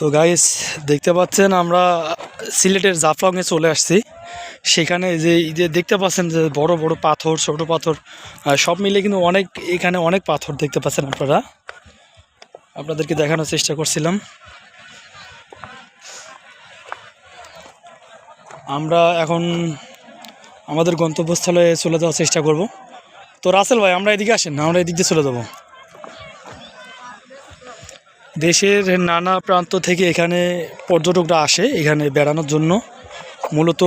তো গাইস দেখতে পাচ্ছেন আমরা সিলেটের জাফলংয়ে চলে আসছি। সেখানে যে যে দেখতে পাচ্ছেন যে বড় বড় পাথর, ছোট পাথর সব মিলে কিন্তু অনেক, এখানে অনেক পাথর দেখতে পাচ্ছেন আপনারা। আপনাদেরকে দেখানোর চেষ্টা করছিলাম। আমরা এখন আমাদের গন্তব্যস্থলে চলে যাওয়ার চেষ্টা করব। তো রাসেল ভাই, আমরা এদিকে আসেন আমরা এদিক দিয়ে চলে যাব। দেশের নানা প্রান্ত থেকে এখানে পর্যটকরা আসে এখানে বেড়ানোর জন্য। মূলত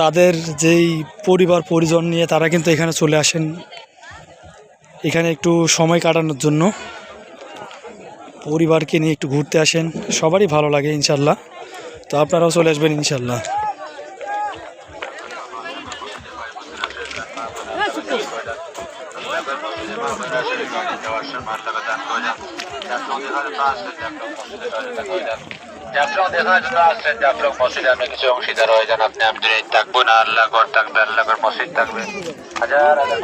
তাদের যেই পরিবার, পরিজন নিয়ে তারা কিন্তু এখানে চলে আসেন। এখানে একটু সময় কাটানোর জন্য। পরিবারকে নিয়ে একটু ঘুরতে আসেন। সবারই ভালো লাগে ইনশাল্লাহ। তো আপনারাও চলে আসবেন ইনশাল্লাহ। জাফলং দেখার জন্য আসছেন জাফলং মসজিদে আপনি কিছু অংশীদার হয়ে যান আপনি আমি থাকব না আল্লাহ ঘর থাকবে আল্লাহ ঘর মসজিদ থাকবে হাজার হাজার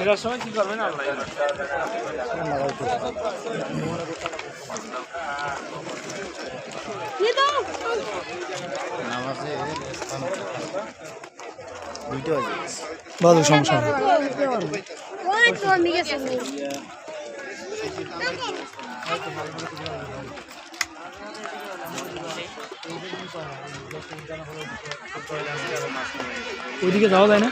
মানুষ সময় কি করবেন সমস্যা ওইদিকে যাওয়া যায় না?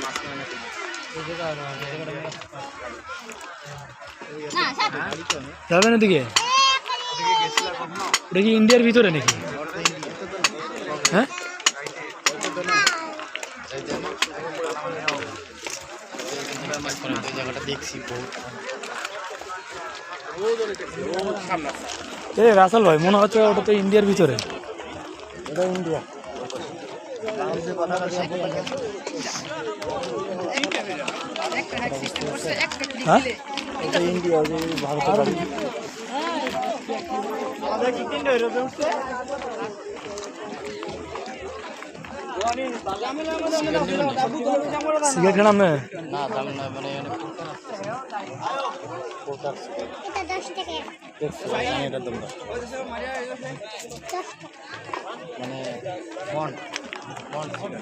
যাবেন ওদিকে? ওটা কি ইন্ডিয়ার ভিতরে নাকি? হ্যাঁ। এ রাসেল ভাই মনে হচ্ছে ওটা তো ইন্ডিয়ার ভিতরে। এটা ইন্ডিয়া হ্যাঁ? ইন্ডিয়া সিগারেট নাম না না দাম না মানে এটা 10 মানে phone phone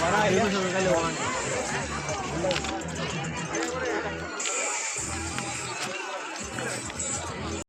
Wala, ito sa mga kaliwangan.